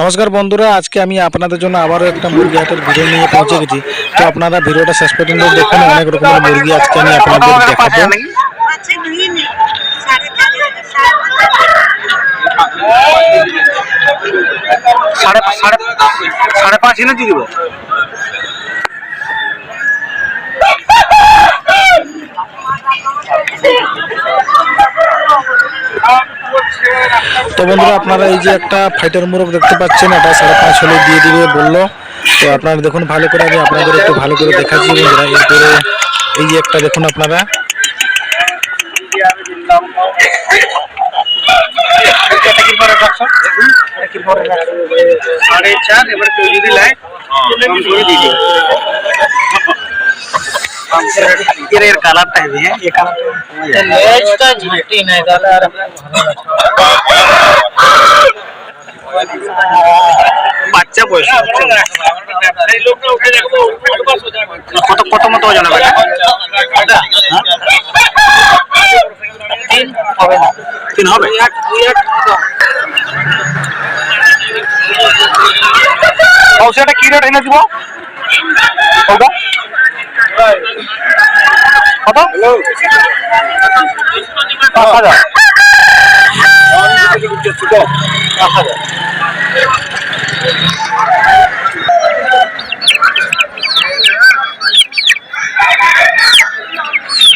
নমস্কার বন্ধুরা আজকে আমি আপনাদের জন্য আবারও একটা মুরগি হাটের ভিডিও নিয়ে পৌঁছে গেছি। তো আপনারা ভিডিওটা শেষ পর্যন্ত দেখুন অনেক রকমের মুরগি আজকে আমি আপনাদের দেখাবো। সাড়ে পাঁচ সাড়ে সাড়ে সাড়ে পাঁচ এনে দিয়ে দিব। তো বন্ধুরা, আপনারা এই যে একটা ফাইটার মুরগ দেখতে পাচ্ছেন, এটা সাড়ে পাঁচ হলে দিয়ে দিবে বলল। তো আপনারা দেখুন, ভালো করে আমি আপনাদের একটু ভালো করে দেখাচ্ছি বন্ধুরা। এরপরে এই যে একটা দেখুন আপনারা। সাড়ে চার, এবার কেউ যদি এর এর কালারটা হেভি হ্যাঁ এই কালারটা লেজটা ঝাঁটি নাই আর বাচ্চা বয়স কত কত মতো ওজন হবে? এটা? তিন হবে? তিন হবে সেটা কি রেট এনে দিব? ওটা কত পাঁচ হাজার পাঁচ হাজার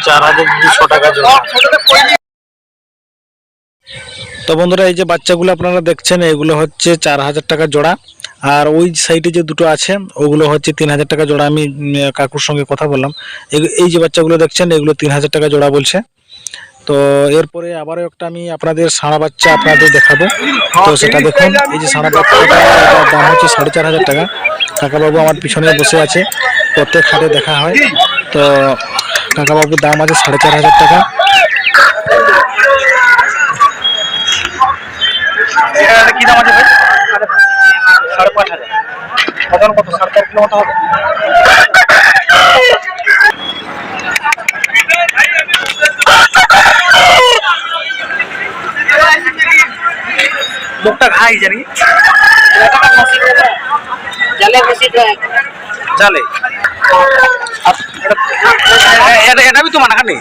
চার হাজার দুশো টাকা জোড়া তো বন্ধুরা এই যে বাচ্চাগুলো আপনারা দেখছেন এগুলো হচ্ছে চার হাজার টাকা জোড়া। আর ওই সাইডে যে দুটো আছে, ওগুলো হচ্ছে তিন হাজার টাকা জোড়া। আমি কাকুর সঙ্গে কথা বললাম। এই যে বাচ্চাগুলো দেখছেন, এগুলো তিন হাজার টাকা জোড়া বলছে। তো এরপরে আবারও একটা আমি আপনাদের সাড়া বাচ্চা আপনাদের দেখাবো। তো সেটা দেখুন, এই যে সাড়া বাচ্চাটা দাম হচ্ছে সাড়ে চার হাজার টাকা। কাকাবাবু আমার পিছনে বসে আছে, প্রত্যেক হাটে দেখা হয়। তো কাকাবাবুর দাম আছে সাড়ে চার হাজার টাকা। কি দাম আছে সাড়ে পাঁচ হাজার। ওজন কত? সাড়ে চার কিলো মতো হবে? মুখটা ঘাই জানি। জলে বেশি যায় জালে? এটা- এটা বি তো মানা খানি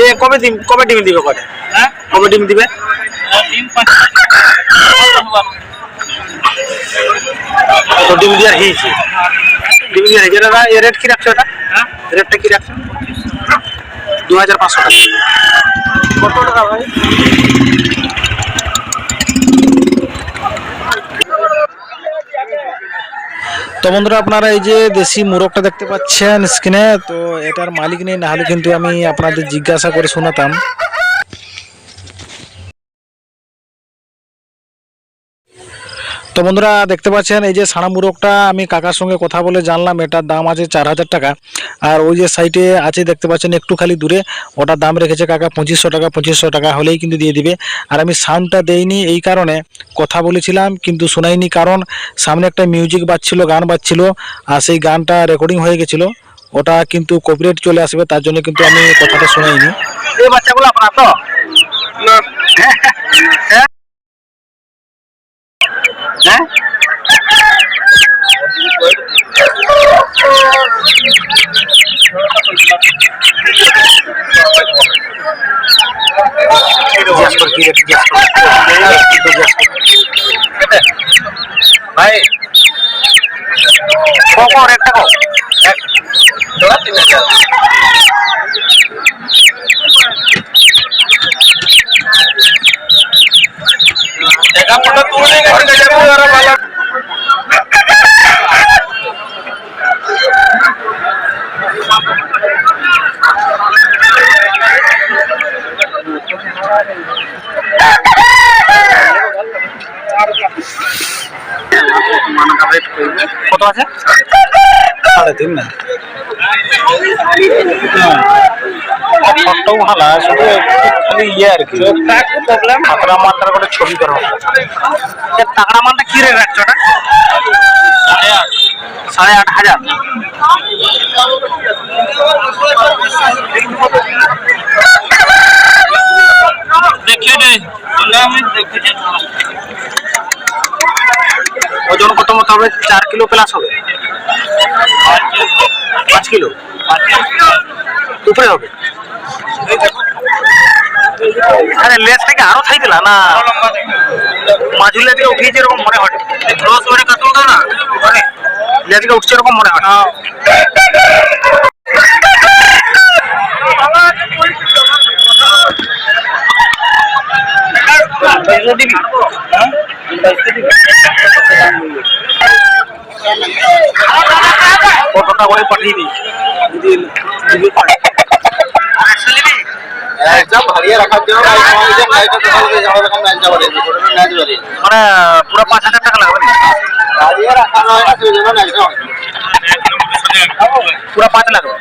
এ কবে দিন কবে ডিম দিবে কবে হ্যাঁ? কবে ডিম দিবে? তিন পাঁচ তো ডিম দিয়ে হয়েছে ডিম দিয়ে হয়েছে এটা এ রেট কি রাখছো এটা হ্যাঁ? রেটটা কি রাখছো? দু হাজার পাঁচশো টাকা। কত টাকা ভাই? তো বন্ধুরা আপনারা এই যে দেশি মোরগটা দেখতে পাচ্ছেন স্ক্রিনে তো এটার মালিক নেই না হলে কিন্তু আমি আপনাদের জিজ্ঞাসা করে শোনাতাম। তো বন্ধুরা দেখতে পাচ্ছেন, এই যে সাড়া মুরগটা আমি কাকার সঙ্গে কথা বলে জানলাম, এটার দাম আছে চার হাজার টাকা। আর ওই যে সাইটে আছে, দেখতে পাচ্ছেন, একটু খালি দূরে, ওটার দাম রেখেছে কাকা পঁচিশশো টাকা পঁচিশশো টাকা হলেই কিন্তু দিয়ে দিবে। আর আমি সাউন্ডটা দেইনি এই কারণে, কথা বলেছিলাম, কিন্তু শোনাইনি কারণ, সামনে একটা মিউজিক বাজছিল, গান বাজছিল, আর সেই গানটা রেকর্ডিং হয়ে গেছিল। ওটা কিন্তু কপিরাইট চলে আসবে, তার জন্য কিন্তু আমি কথাটা শোনাইনি। এই বাচ্চাগুলো আপনার তো হ্যাঁ হ্যাঁ হ্যাঁ কেটে? ভাই কখন একটা কো এক তিন হাজার দেখা পড়া তুলে গেছে গেছে আর ভালো কত আছে? সাড়ে তিন না ফটোও ভালো শুধু খালি ইয়ে আর কি প্রবলেম টাকরা মালটার করে ছবি করো টাকরা মালটা কি রেট রাখছো ওটা সাড়ে আট হাজার দেখে নে আমি দেখেছি হবে চার কিলো প্লাস হবে? পাঁচ কিলো? উপরে হবে। আরে লেজ থেকে আরও থাইছিলা না। মাঝুলে থেকে উঠিয়েছে এরকম মনে হয়। দশ বারে কাতল দাও না। লেজ থেকে উঠছে এরকম মনে হয়। দিবি কতটা করে পাঠিয়ে দিই। যদি যদি একদম হারিয়ে রাখার জন্য মানে পুরো পাঁচ হাজার টাকা লাগবে হারিয়ে রাখা নয় না সেই জন্য ম্যাচ পুরো পাঁচ লাগবে।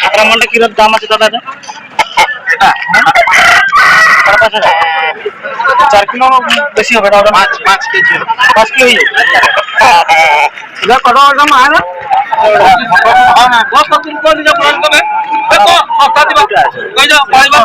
খাতরা মালটা কীরকম দাম আছে দাদা এটা? এটা সাড়ে পাঁচ হাজার। চার কিলো বেশি হবে না ওটা পাঁচ পাঁচ কেজি পাঁচ কিলো এটা কত দাম হয়? না দশ কত করে দিলে পড়ান তবে কত সস্তা দিবা। কই যাও পাঁচবার